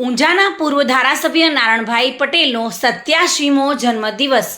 ઊંઝાના પૂર્વ ધારાસભ્ય નારણભાઈ પટેલનો સત્યાસીમો જન્મદિવસ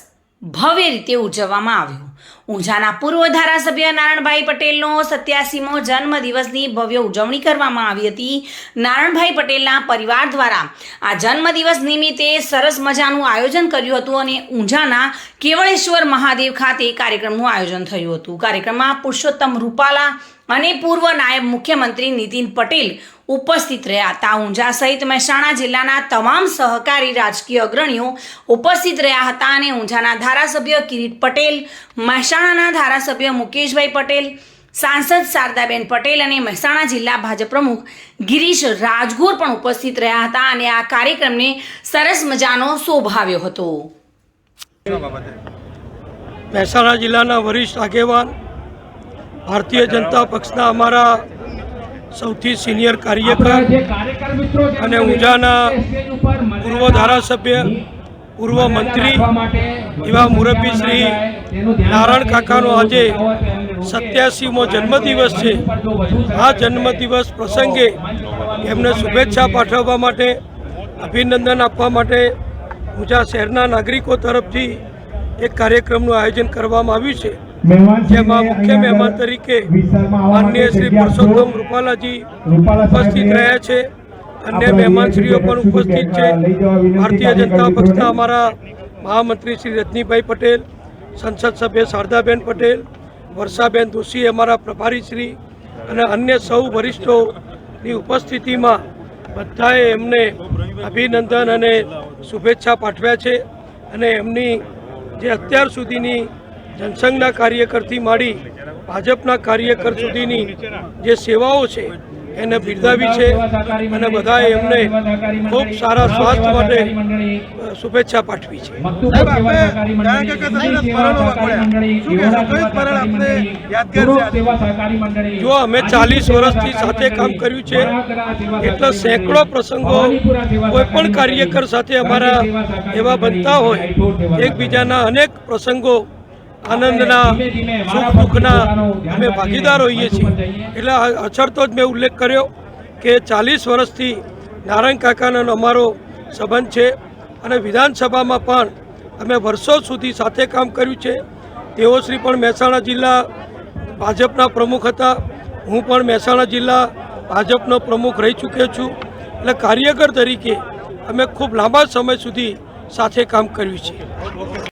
ભવ્ય રીતે ઉજવવામાં આવ્યો. ઊંઝાના પૂર્વ ધારાસભ્ય નારણભાઈ પટેલનો સત્યાસીમો જન્મદિવસની ભવ્ય ઉજવણી કરવામાં આવી હતી. નારણભાઈ પટેલના પરિવાર દ્વારા આ જન્મદિવસ નિમિત્તે સરસ મજાનું આયોજન કર્યું હતું અને ઊંઝાના કેવળેશ્વર મહાદેવ ખાતે કાર્યક્રમનું આયોજન થયું હતું. કાર્યક્રમમાં પુરુષોત્તમ રૂપાલા અને પૂર્વ નાયબ મુખ્યમંત્રી નીતિન પટેલ ઉપસ્થિત રહ્યા. હતા ઊંઝા સહિત મહેસાણા જિલ્લાના તમામ સહકારી રાજકીય અગ્રણીઓ ઉપસ્થિત રહ્યા હતા અને ઊંઝાના ધારાસભ્ય કિરીટ પટેલ, મહેસાણાના ધારાસભ્ય મુકેશભાઈ પટેલ, સાંસદ શારદાબેન પટેલ અને મહેસાણા જિલ્લા ભાજપ પ્રમુખ ગિરીશ રાજગોર પણ ઉપસ્થિત રહ્યા હતા અને આ કાર્યક્રમને સરસ મજાનો શોભાવ્યો હતો. મહેસાણા જિલ્લાના વરિષ્ઠ આગેવાન ભારતીય જનતા પક્ષના અમારા સૌથી સિનિયર કાર્યકર અને ઊંઝાના પૂર્વ ધારાસભ્ય પૂર્વ મંત્રી એવા મુરબ્બી શ્રી નારાયણ કાકાનો આજે સત્યાસીમો જન્મદિવસ છે. આ જન્મદિવસ પ્રસંગે એમને શુભેચ્છા પાઠવવા માટે અભિનંદન આપવા માટે ઊંઝા શહેરના નાગરિકો તરફથી એક કાર્યક્રમનું આયોજન કરવામાં આવ્યું છે. જેમાં મુખ્ય મહેમાન તરીકે માનનીય શ્રી પુરુષોત્તમ રૂપાલાજી ઉપસ્થિત રહ્યા છે. અન્ય મહેમાનશ્રીઓ પણ ઉપસ્થિત છે. ભારતીય જનતા પક્ષના અમારા મહામંત્રી શ્રી રજનીભાઈ પટેલ સંસદ સભ્ય શારદાબેન પટેલ વર્ષાબેન દોશી અમારા પ્રભારી શ્રી અને અન્ય સૌ વરિષ્ઠોની ઉપસ્થિતિમાં બધાએ એમને અભિનંદન અને શુભેચ્છા પાઠવ્યા છે અને એમની જે અત્યાર સુધીની જનસંઘના કાર્યકરથી માંડી ભાજપના કાર્યકર સુધીની જે સેવાઓ છે એને બિરદાવી છે અને બધાએ એમને ખૂબ સારા સ્વાસ્થ્ય માટે શુભેચ્છા પાઠવી છે. જો અમે ચાલીસ વર્ષથી સાથે કામ કર્યું છે એટલે સેંકડો પ્રસંગો કોઈ પણ કાર્યકર સાથે અમારા એવા બનતા હોય એકબીજાના અનેક પ્રસંગો આનંદના સુખ દુઃખના અમે ભાગીદાર હોઈએ છીએ. એટલે અછડતો જ મેં ઉલ્લેખ કર્યો કે ચાલીસ વર્ષથી નારાયણ કાકાનો અમારો સંબંધ છે અને વિધાનસભામાં પણ અમે વર્ષો સુધી સાથે કામ કર્યું છે. તેઓ શ્રી પણ મહેસાણા જિલ્લા ભાજપના પ્રમુખ હતા. હું પણ મહેસાણા જિલ્લા ભાજપનો પ્રમુખ રહી ચૂક્યો છું. એટલે કાર્યકર તરીકે અમે ખૂબ લાંબા સમય સુધી સાથે કામ કર્યું છે.